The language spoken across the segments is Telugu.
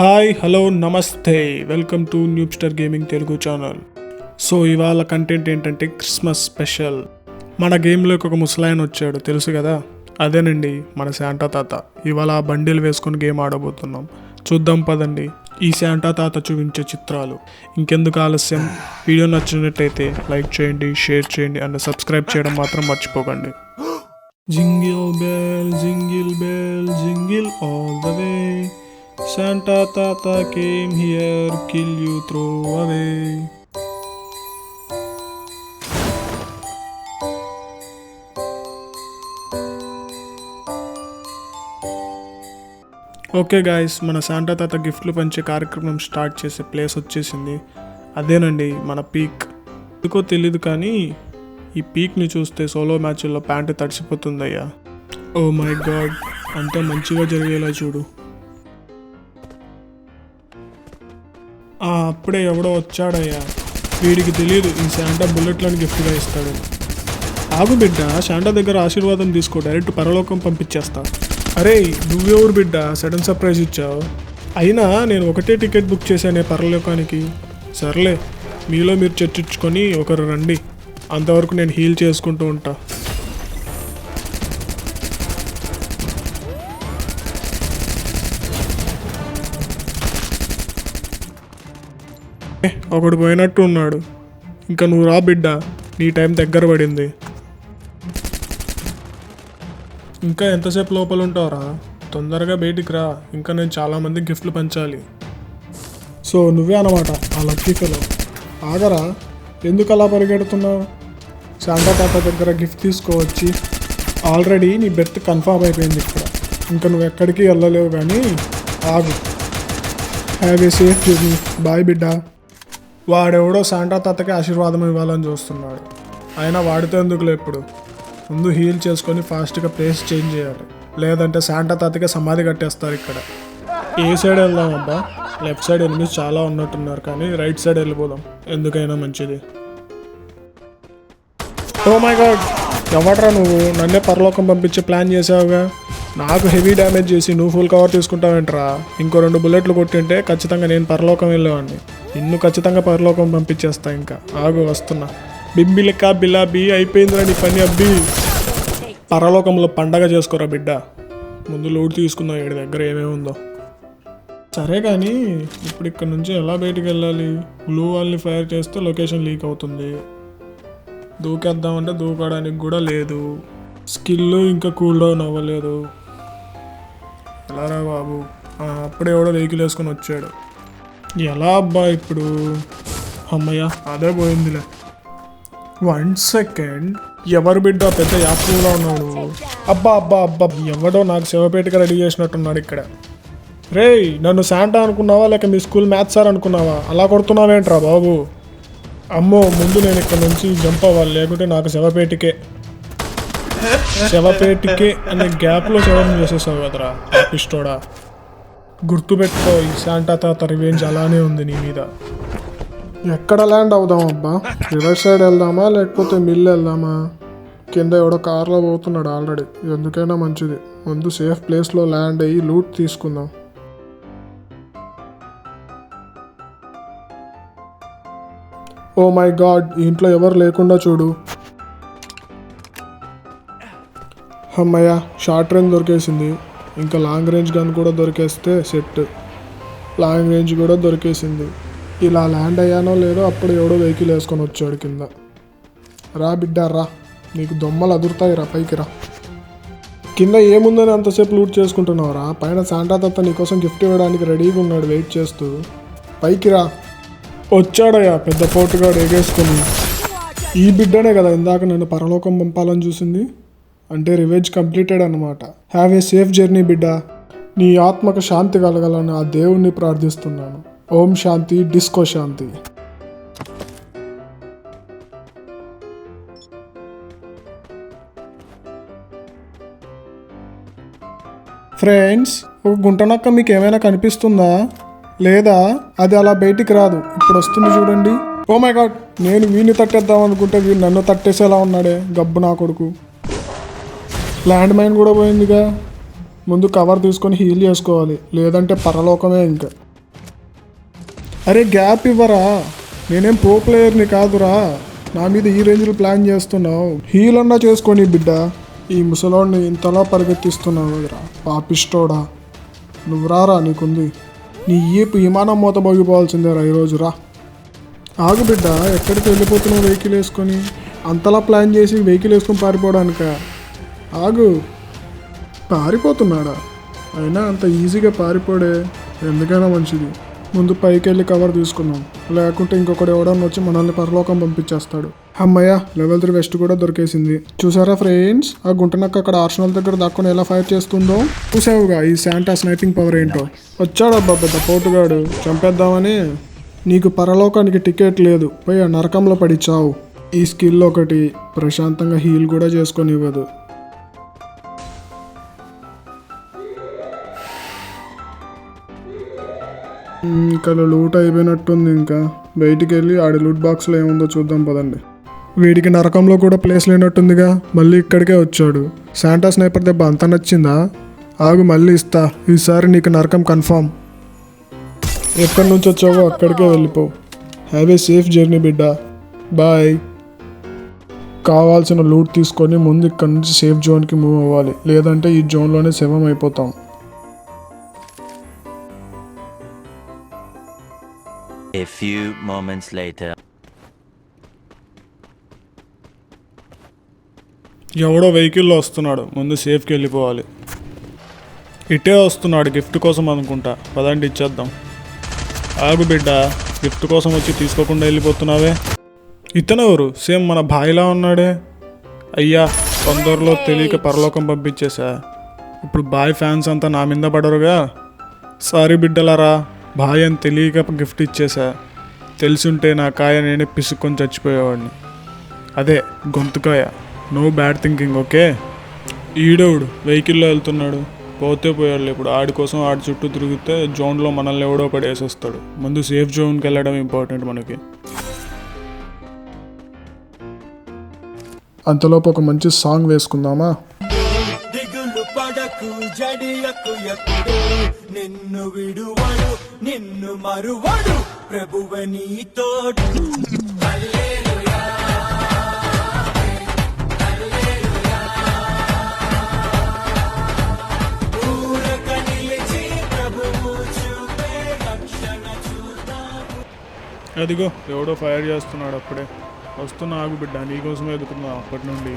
హాయ్ హలో నమస్తే. Welcome to newbster gaming Telugu channel. So ఇవాళ కంటెంట్ ఏంటంటే క్రిస్మస్ స్పెషల్ మన గేమ్లోకి ఒక ముసలాయన వచ్చాడు తెలుసు కదా? అదేనండి మన శాంటా తాత. ఇవాళ ఆ బండిలు వేసుకొని గేమ్ ఆడబోతున్నాం. చూద్దాం పదండి. ఈ శాంటా తాత చూపించే చిత్రాలు. ఇంకెందుకు ఆలస్యం? వీడియో నచ్చినట్టయితే లైక్ చేయండి షేర్ చేయండి అండ్ సబ్స్క్రైబ్ చేయడం మాత్రం మర్చిపోకండి. Jingle bell jingle bell jingle all the Santa Tata came here, kill you, throw away. Okay guys మన శాంటా తాత గిఫ్ట్లు పంచే కార్యక్రమం స్టార్ట్ చేసే ప్లేస్ వచ్చేసింది. అదేనండి మన పీక్ ఎందుకో తెలీదు కానీ ఈ పీక్ని చూస్తే సోలో మ్యాచ్ల్లో ప్యాంటు తడిసిపోతుందయ్యా. ఓ మై గాడ్ అంతా మంచిగా జరిగేలా చూడు. అప్పుడే ఎవడో వచ్చాడయ్యా. వీడికి తెలియదు ఈ శాంటా బుల్లెట్లను గిఫ్ట్గా ఇస్తాడు. ఆగు బిడ్డ శాంటా దగ్గర ఆశీర్వాదం తీసుకో డైరెక్ట్ పరలోకం పంపించేస్తా. అరే నువ్వెవరు బిడ్డ? సడన్ సర్ప్రైజ్ ఇచ్చావు. అయినా నేను ఒకటే టికెట్ బుక్ చేశానే పరలోకానికి. సర్లే మీలో మీరు చర్చించుకొని ఒకరు రండి. అంతవరకు నేను హీల్ చేసుకుంటూ ఉంటాను ఒకడు పోయినట్టు ఉన్నాడు. ఇంకా నువ్వు రా బిడ్డ నీ టైం దగ్గర పడింది. ఇంకా ఎంతసేపు లోపల ఉంటావురా? తొందరగా బయటికి రా. ఇంకా నేను చాలామంది గిఫ్ట్లు పంచాలి. సో నువ్వే అన్నమాట ఆ లక్కీ ఫెలో. ఆగరా? ఎందుకు అలా పరిగెడుతున్నావు? శాంతా తాత దగ్గర గిఫ్ట్ తీసుకోవచ్చి ఆల్రెడీ నీ బెర్త్ కన్ఫామ్ అయిపోయింది ఇక్కడ. ఇంకా నువ్వు ఎక్కడికి వెళ్ళలేవు కానీ ఆగు. Have a safe journey. Bye బిడ్డ. వాడెవడో శాంటా తాతకి ఆశీర్వాదం ఇవ్వాలని చూస్తున్నాడు. అయినా వాడితే ఎందుకులే ఇప్పుడు? ముందు హీల్ చేసుకొని ఫాస్ట్గా ప్లేస్ చేంజ్ చేయాలి. లేదంటే శాంటా తాతకి సమాధి కట్టేస్తారు ఇక్కడ. ఏ సైడ్ వెళ్దాం అబ్బా? లెఫ్ట్ సైడ్ ఎనిమిది చాలా ఉన్నట్టున్నారు కానీ రైట్ సైడ్ వెళ్ళిపోదాం. ఎందుకైనా మంచిది. ఓ మై గాడ్ ఎవట్రా నువ్వు? నన్నే పరలోకం పంపించి ప్లాన్ చేసావుగా? నాకు హెవీ డ్యామేజ్ చేసి నువ్వు ఫుల్ కవర్ తీసుకుంటావేంట్రా? ఇంకో రెండు బుల్లెట్లు కొట్టింటే ఖచ్చితంగా నేను పరలోకం వెళ్ళేవాడిని నిన్ను ఖచ్చితంగా పరలోకం పంపించేస్తా ఇంకా. ఆగు వస్తున్నా. బింబి బిలాబీ అయిపోయిందిరా నీ పని అబ్బి. పరలోకంలో పండగ చేసుకోరా బిడ్డ. ముందు లోడ్ తీసుకుందాం ఏడు దగ్గర ఏమేమి ఉందో. సరే కానీ ఇప్పుడు ఇక్కడ నుంచి ఎలా బయటికి వెళ్ళాలి? బ్లూ వాల్ని ఫైర్ చేస్తే లొకేషన్ లీక్ అవుతుంది. దూకేద్దామంటే దూకడానికి కూడా లేదు. స్కిల్ ఇంకా కూల్ డౌన్ అవ్వలేదు. ఎలారా బాబు? అప్పుడే ఎవడో వెహికల్ వేసుకొని వచ్చాడు. ఎలా అబ్బా ఇప్పుడు? అమ్మయ్య అదే పోయిందిలే. వన్ సెకండ్ ఎవరు బిడ్డ పెద్ద యాప్లో ఉన్నాడు? అబ్బా అబ్బా అబ్బా ఎవడో నాకు శివపేటగా రెడీ చేసినట్టున్నాడు ఇక్కడ. రేయ్ నన్ను శాంటా అనుకున్నావా లేక మీ స్కూల్ మ్యాథ్స్ సార్ అనుకున్నావా? అలా కొడుతున్నావేంట్రా బాబు? అమ్మో ముందు నేను ఇక్కడ నుంచి జంప్ అవ్వాలి లేకుంటే నాకు శవపేటికే. శవపేటికే అనే గ్యాప్లో శవం చేసేసావు కదరా పిస్టోడా. గుర్తుపెట్టుకో ఈ శాంటా తాత రివెంజ్ అలానే ఉంది నీ మీద. ఎక్కడ ల్యాండ్ అవుదాం అబ్బా? రివర్ సైడ్ వెళ్దామా లేకపోతే మిల్ వెళ్దామా? కింద ఎవడో కార్లో పోతున్నాడు ఆల్రెడీ. ఎందుకైనా మంచిది. ముందు సేఫ్ ప్లేస్లో ల్యాండ్ అయ్యి లూట్ తీసుకుందాం. ఓ మై గాడ్ ఇంట్లో ఎవరు లేకుండా చూడు. అమ్మయ్య షార్ట్ ట్రైన్ దొరికేసింది. ఇంకా లాంగ్ రేంజ్ గన్ కూడా దొరికేస్తే సెట్. లాంగ్ రేంజ్ కూడా దొరికేసింది. ఇలా ల్యాండ్ అయ్యానో లేదో అప్పుడు ఎవడో వెహికల్ వేసుకొని వచ్చాడు కింద. రా బిడ్డ రా. నీకు దొమ్మలు అదురుతాయి రా పైకి రా. కింద ఏముందని అంతసేపు లూట్ చేసుకుంటున్నావు రా? పైన శాంటాదత్త నీకోసం గిఫ్ట్ ఇవ్వడానికి రెడీగా ఉన్నాడు వెయిట్ చేస్తూ. పైకి రా. వచ్చాడయ్యా పెద్ద పోటుగాడు ఎగేసుకొని. ఈ బిడ్డనే కదా ఇందాక నన్ను పరలోకం పంపాలని చూసింది. అంటే రివెంజ్ కంప్లీటెడ్ అనమాట హ్యావ్ ఏ సేఫ్ జర్నీ బిడ్డ. నీ ఆత్మకు శాంతి కలగాలని ఆ దేవుణ్ణి ప్రార్థిస్తున్నాను. ఓం శాంతి డిస్కో శాంతి. ఫ్రెండ్స్ ఒక గుంటనక్క మీకు ఏమైనా కనిపిస్తుందా? లేదా? అది అలా బయటికి రాదు. ఇప్పుడు వస్తుంది చూడండి. ఓ మై గాడ్ నేను వీణ్ణి తట్టేద్దాం అనుకుంటే వీడు నన్ను తట్టేసేలా ఉన్నాడే. గబ్బు నా కొడుకు. ల్యాండ్ మైన్ కూడా పోయిందిగా. ముందు కవర్ తీసుకొని హీల్ చేసుకోవాలి. లేదంటే పరలోకమే ఇంకా. అరే గ్యాప్ ఇవ్వరా? నేనేం ప్రో ప్లేయర్ని కాదురా. నా మీద ఈ రేంజ్లో ప్లాన్ చేస్తున్నావు. హీల్ అన్నా చేసుకొని బిడ్డ. ఈ ముసలోడిని ఇంతలా పరిగెత్తిస్తున్నావు కదరా. పాపిష్టోడా నువ్వు రారా నీకుంది. నీ ఈపు విమానం మూత మోగిపోవాల్సిందేరా ఈరోజు రా ఆగు బిడ్డ ఎక్కడికి వెళ్ళిపోతున్నావు వెహికల్ వేసుకొని? అంతలా ప్లాన్ చేసి వెహికల్ వేసుకొని పారిపోవడానికా? ఆగు. పారిపోతున్నాడా? అయినా అంత ఈజీగా పారిపోడే ఎందుకైనా మంచిది. ముందు పైకి వెళ్ళి కవర్ తీసుకుందాం. లేకుంటే ఇంకొకటి ఎవడన్నా వచ్చి మనల్ని పరలోకం పంపించేస్తాడు. అమ్మయ్య లెవెల్ త్రీ వెస్ట్ కూడా దొరికేసింది. చూసారా ఫ్రెండ్స్? ఆ గుంటనక్క అక్కడ ఆర్షనల్ దగ్గర దాక్కుని ఎలా ఫైర్ చేస్తుందో? చూసావుగా ఈ శాంటా స్నైపింగ్ పవర్ ఏంటో? వచ్చాడబ్బా పెద్ద పోటుగాడు. చంపేద్దామని? నీకు పరలోకానికి టికెట్ లేదు. పోయి ఆ నరకంలో పడి చావు. ఈ స్కిల్ ఒకటి ప్రశాంతంగా హీల్ కూడా చేసుకొని ఇవ్వదు. ఇంకా లూట్ అయిపోయినట్టుంది ఇంకా. బయటికి వెళ్ళి ఆడి లూట్ బాక్స్లో ఏముందో చూద్దాం పదండి. వీడికి నరకంలో కూడా ప్లేస్ లేనట్టుందిగా. మళ్ళీ ఇక్కడికే వచ్చాడు. శాంటా స్నైపర్ దెబ్బ అంత నచ్చిందా? ఆగు మళ్ళీ ఇస్తా. ఈసారి నీకు నరకం కన్ఫామ్ ఎక్కడి నుంచి వచ్చావో అక్కడికే వెళ్ళిపో. హ్యావ్ ఏ సేఫ్ జర్నీ బిడ్డ. బాయ్ కావాల్సిన లూట్ తీసుకొని ముందు ఇక్కడి నుంచి సేఫ్ జోన్కి మూవ్ అవ్వాలి. లేదంటే ఈ జోన్లోనే శవం అయిపోతాం. A few moments later. ఎవడో వెహికల్లో వస్తున్నాడు. ముందు సేఫ్కి వెళ్ళిపోవాలి. ఇటే వస్తున్నాడు గిఫ్ట్ కోసం అనుకుంటా. పదండి ఇచ్చేద్దాం. ఆగు బిడ్డ గిఫ్ట్ కోసం వచ్చి తీసుకోకుండా వెళ్ళిపోతున్నావే? ఇతనెవరు సేమ్ మన భాయిలా ఉన్నాడే? అయ్యా తొందరలో తెలియక పరలోకం పంపించేశా. ఇప్పుడు బాయ్ ఫ్యాన్స్ అంతా నా మీద పడరుగా? సారీ బిడ్డలారా. బాయ్ అని తెలియక గిఫ్ట్ ఇచ్చేసా తెలిసుంటే నా కాయ నేనే పిసుక్కొని చచ్చిపోయేవాడిని. అదే గొంతుకాయ నో బ్యాడ్ థింకింగ్ ఓకే? ఈడవుడు? వెహికల్లో వెళ్తున్నాడు. పోతే పోయాడు ఇప్పుడు. ఆడి కోసం ఆడి చుట్టూ తిరిగితే జోన్లో మనల్ని ఎవడో ఒకటి వేసేస్తాడు ముందు సేఫ్ జోన్కి వెళ్ళడం ఇంపార్టెంట్ మనకి. అంతలోపు ఒక మంచి సాంగ్ వేసుకుందామా? పడకు ఎక్కు ఎప్పుడు నిన్ను విడువడు నిన్ను మరువడు ప్రభువ నీతోడు. అదిగో ఎవడో ఫైర్ చేస్తున్నాడు అప్పుడే. వస్తున్నా ఆగు బిడ్డ నీకోసమే ఎదుకున్నా అప్పటి నుండి.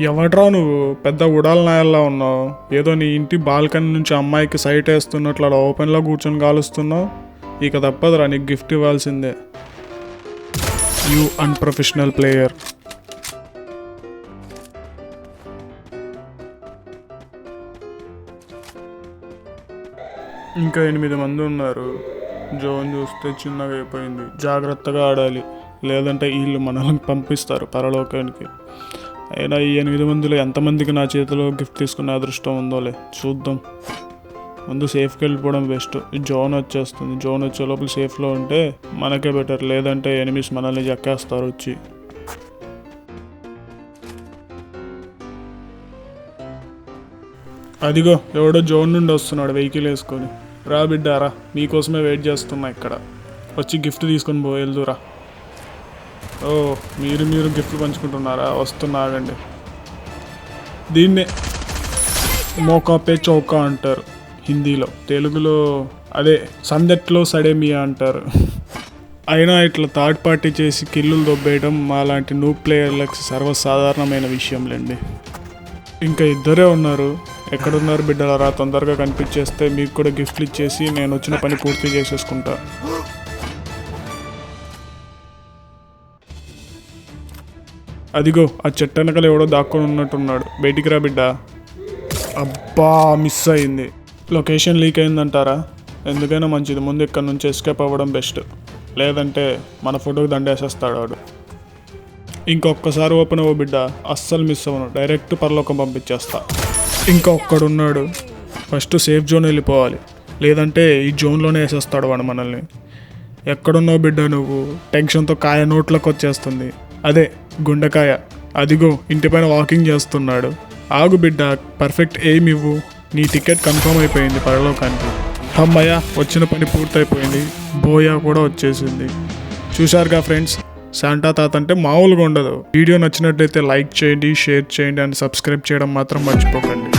ఎవడ్రా నువ్వు? పెద్ద ఉడాల నాయల్లా ఉన్నావు. ఏదో నీ ఇంటి బాల్కనీ నుంచి అమ్మాయికి సైట్ వేస్తున్నట్లు అలా ఓపెన్లో కూర్చొని కాలుస్తున్నావు ఇక తప్పదురా నీకు గిఫ్ట్ ఇవ్వాల్సిందే. You unprofessional player. ఇంకా ఎనిమిది మంది ఉన్నారు. జోన్ చూస్తే చిన్నగా అయిపోయింది. జాగ్రత్తగా ఆడాలి. లేదంటే వీళ్ళు మనల్ని పంపిస్తారు పరలోకానికి. అయినా ఈ ఎనిమిది మందిలో ఎంతమందికి నా చేతిలో గిఫ్ట్ తీసుకునే అదృష్టం ఉందోలే? చూద్దాం. ముందు సేఫ్కి వెళ్ళిపోవడం బెస్ట్ జోన్ వచ్చేస్తుంది. జోన్ వచ్చే లోపల సేఫ్లో ఉంటే మనకే బెటర్ లేదంటే ఎనిమిస్ మనల్ని చెక్కేస్తారు వచ్చి. అదిగో ఎవడో జోన్ నుండి వస్తున్నాడు వెహికల్ వేసుకొని. రా బిడ్డారా మీకోసమే వెయిట్ చేస్తున్నా ఇక్కడ. వచ్చి గిఫ్ట్ తీసుకొని పో వెళ్దురా. ఓ మీరు మీరు గిఫ్ట్లు పంచుకుంటున్నారా? వస్తున్నాగండి దీన్నే మోకాపే చౌకా అంటారు హిందీలో. తెలుగులో అదే సందట్లో సడేమియా అంటారు. అయినా ఇట్లా థర్డ్ పార్టీ చేసి కిల్లులు దొబ్బేయడం మా లాంటి నూ ప్లేయర్లకు సర్వసాధారణమైన విషయంలేండి ఇంకా ఇద్దరే ఉన్నారు. ఎక్కడున్నారు బిడ్డలరా? తొందరగా కనిపించేస్తే మీకు కూడా గిఫ్ట్లు ఇచ్చేసి నేను వచ్చిన పని పూర్తి చేసేసుకుంటా. అదిగో ఆ చెట్టు ఎవడో దాక్కొని ఉన్నట్టున్నాడు. బయటికి రా బిడ్డ. అబ్బా మిస్ అయింది. లొకేషన్ లీక్ అయిందంటారా? ఎందుకైనా మంచిది. ముందు ఇక్కడ నుంచి ఎస్కేప్ అవ్వడం బెస్ట్ లేదంటే మన ఫోటోకి దండేసేస్తాడు వాడు. ఇంకొకసారి ఓపెన్ అవ్వ బిడ్డ. అస్సలు మిస్ అవ్వను. డైరెక్ట్ పరలోకం పంపించేస్తా. ఇంకా ఒక్కడున్నాడు ఫస్ట్ సేఫ్ జోన్ వెళ్ళిపోవాలి. లేదంటే ఈ జోన్లోనే వేసేస్తాడు వాడు మనల్ని. ఎక్కడున్నావు బిడ్డ నువ్వు? టెన్షన్తో కాయ నోట్లోకి వచ్చేస్తుంది. అదే గుండకాయ. అదిగో ఇంటిపైన వాకింగ్ చేస్తున్నాడు. ఆగు బిడ్డ పర్ఫెక్ట్ ఎయిమ్ ఇవ్వు? నీ టికెట్ కన్ఫర్మ్ అయిపోయింది పరలోకానికి. అమ్మయ్య వచ్చిన పని పూర్తయిపోయింది. బోయా కూడా వచ్చేసింది. చూశారుగా ఫ్రెండ్స్ శాంటా తాత అంటే మామూలుగా ఉండదు. వీడియో నచ్చినట్లయితే లైక్ చేయండి షేర్ చేయండి అండ్ సబ్స్క్రైబ్ చేయడం మాత్రం మర్చిపోకండి.